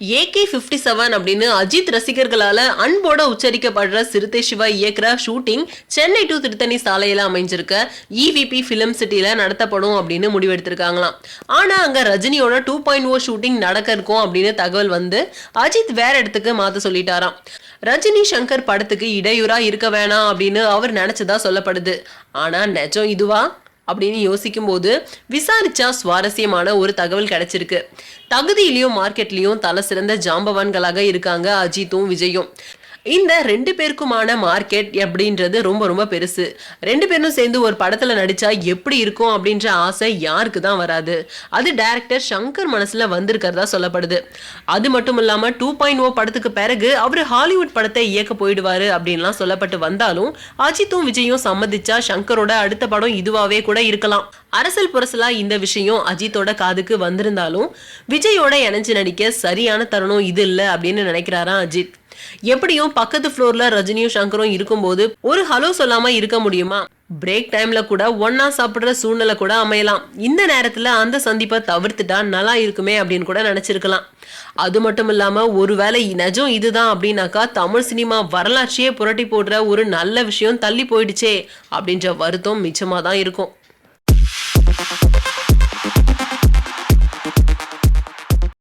AK fifty seven அப்படின்னு அஜித் ரசிகர்களால் அன்போட உச்சரிக்கப்படுற சிறுத்தை சிவா இயக்குற ஷூட்டிங் சென்னை டு திருத்தணி சாலையில் அமைஞ்சிருக்க. இவிபி ஃபிலிம் சிட்டியில் நடத்தப்படும் அப்படின்னு முடிவெடுத்திருக்காங்களாம். ஆனால் அங்கே ரஜினியோட டூ பாயிண்ட் ஓ ஷூட்டிங் நடக்க இருக்கும் அப்படின்னு தகவல் வந்து அஜித் வேற இடத்துக்கு மாற்ற சொல்லிட்டாராம். ரஜினி சங்கர் படத்துக்கு இடையூறா இருக்க வேணாம் அப்படின்னு அவர் நினைச்சதா சொல்லப்படுது. ஆனால் நிஜம் இதுவா? அப்படின்னு யோசிக்கும்போது விசாரிச்சா சுவாரஸ்யமான ஒரு தகவல் கிடைச்சிருக்கு. தகுதியிலையும் மார்க்கெட்லேயும் தலை சிறந்த ஜாம்பவான்களாக இருக்காங்க அஜித்தும் விஜயும். இந்த ரெண்டு பேருக்குமான மார்க்கெட் அப்படின்றது ரொம்ப ரொம்ப பெருசு. ரெண்டு பேரும் சேர்ந்து ஒரு படத்துல நடிச்சா எப்படி இருக்கும் அப்படின்ற ஆசை யாருக்கு தான் வராது. அது டைரக்டர் சங்கர் மனசுல வந்திருக்கிறதா சொல்லப்படுது. அது மட்டும் இல்லாம டூ பாயிண்ட் ஓ படத்துக்கு பிறகு அவர் ஹாலிவுட் படத்தை இயக்க போயிடுவாரு அப்படின்லாம் சொல்லப்பட்டு வந்தாலும் அஜித்தும் விஜயும் சம்மதிச்சா சங்கரோட அடுத்த படம் இதுவாவே கூட இருக்கலாம். அரசல் புரசலா இந்த விஷயம் அஜித்தோட காதுக்கு வந்திருந்தாலும் விஜயோட இணைஞ்சு நடிக்க சரியான தருணம் இது இல்லை அப்படின்னு நினைக்கிறாராம் அஜித். எப்படியும் பக்கத்து ஃப்ளோர்ல ரஜினியும் சங்கரும் இருக்கும்போது ஒரு ஹலோ சொல்லாம இருக்க முடியுமா? பிரேக் டைம்ல கூட ஒன்னா சாப்பிடுற சூழ்நிலை கூட அமையலாம். இந்த நேரத்துல அந்த சந்திப்பை தவிர்த்துட்டா நல்லா இருக்குமே அப்படின்னு கூட நினைச்சிருக்கலாம். அது மட்டும் இல்லாம ஒருவேளை நஜம் இதுதான் அப்படின்னாக்கா தமிழ் சினிமா வரலாற்றையே புரட்டி போடுற ஒரு நல்ல விஷயம் தள்ளி போயிடுச்சே அப்படின்ற வருத்தம் மிச்சமா தான் இருக்கும்.